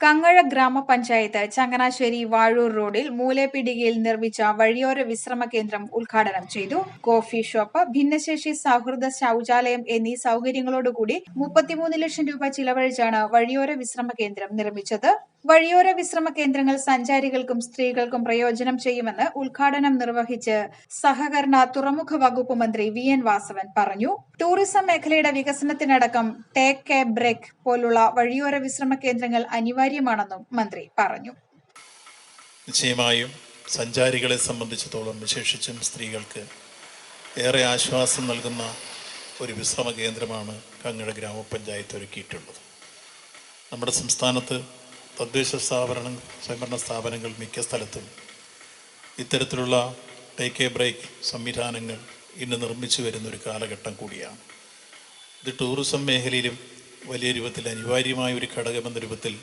കങ്ങഴ ഗ്രാമപഞ്ചായത്ത് ചങ്ങനാശ്ശേരി വാഴൂർ റോഡിൽ മൂലേപ്പിടികയിൽ നിർമ്മിച്ച വഴിയോര വിശ്രമ കേന്ദ്രം ഉദ്ഘാടനം ചെയ്തു. കോഫി ഷോപ്പ് ഭിന്നശേഷി സൗഹൃദ ശൌചാലയം എന്നീ സൗകര്യങ്ങളോടുകൂടി മുപ്പത്തിമൂന്ന് ലക്ഷം രൂപ ചിലവഴിച്ചാണ് വഴിയോര വിശ്രമ കേന്ദ്രം നിർമ്മിച്ചത്. വഴിയോര വിശ്രമ കേന്ദ്രങ്ങൾ സഞ്ചാരികൾക്കും സ്ത്രീകൾക്കും പ്രയോജനം ചെയ്യുമെന്ന് ഉദ്ഘാടനം നിർവഹിച്ച് സഹകരണ തുറമുഖ വകുപ്പ് മന്ത്രി വി എൻ വാസവൻ പറഞ്ഞു. ടൂറിസം മേഖലയുടെ വികസനത്തിനടക്കം ടേക്ക് കെ ബ്രേക്ക് പോലുള്ള വഴിയോര വിശ്രമ കേന്ദ്രങ്ങൾ അനിവാര്യമാണെന്നും മന്ത്രി പറഞ്ഞു. നിശ്ചയമായും സഞ്ചാരികളെ സംബന്ധിച്ചിടത്തോളം വിശേഷിച്ചും സ്ത്രീകൾക്ക് ഏറെ ആശ്വാസം നൽകുന്ന ഒരു വിശ്രമ കേന്ദ്രമാണ് കങ്ങട ഗ്രാമപഞ്ചായത്ത് ഒരുക്കിയിട്ടുള്ളത്. നമ്മുടെ സംസ്ഥാനത്ത് തദ്ദേശ സ്ഥാപന സ്വയംഭരണ സ്ഥാപനങ്ങൾ മിക്ക സ്ഥലത്തും ഇത്തരത്തിലുള്ള ടേക്ക് എ ബ്രേക്ക് സംവിധാനങ്ങൾ ഇന്ന് നിർമ്മിച്ചു വരുന്ന ഒരു കാലഘട്ടം കൂടിയാണ്. ഇത് ടൂറിസം മേഖലയിലും വലിയ രൂപത്തിൽ അനിവാര്യമായ ഒരു ഘടകമെന്ന രൂപത്തിൽ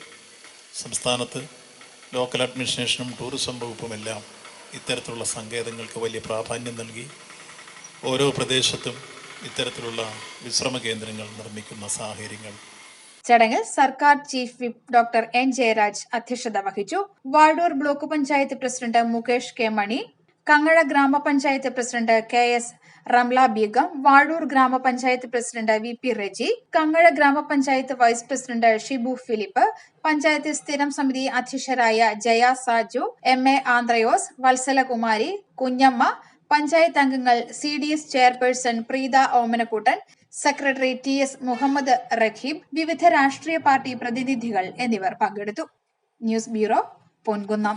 സംസ്ഥാനത്ത് ലോക്കൽ അഡ്മിനിസ്ട്രേഷനും ടൂറിസം വകുപ്പുമെല്ലാം ഇത്തരത്തിലുള്ള സങ്കേതങ്ങൾക്ക് വലിയ പ്രാധാന്യം നൽകി ഓരോ പ്രദേശത്തും ഇത്തരത്തിലുള്ള വിശ്രമ കേന്ദ്രങ്ങൾ നിർമ്മിക്കുന്ന സാഹചര്യങ്ങൾ ചടങ്ങിൽ സർക്കാർ chief whip doctor N Jayaraj അധ്യക്ഷത വഹിച്ചു. Vazhoor block panchayat president Mukesh K Mani Kangazha ഗ്രാമപഞ്ചായത്ത് president K S Ramla Beegum Vazhoor ഗ്രാമപഞ്ചായത്ത് president V P Reji Kangazha ഗ്രാമപഞ്ചായത്ത് vice president Shibu Philip panchayat സ്ഥിരം സമിതി അധ്യക്ഷരായ ജയ സാജു എം എ ആന്ത്രയോസ് വത്സലകുമാരി കുഞ്ഞമ്മ പഞ്ചായത്ത് അംഗങ്ങൾ C D S chairperson Preetha Omanakuttan secretary T S Muhammad Raqeeb വിവിധ രാഷ്ട്രീയ party പ്രതിനിധികൾ എന്നിവർ പങ്കെടുത്തു. News bureau Ponkunnam.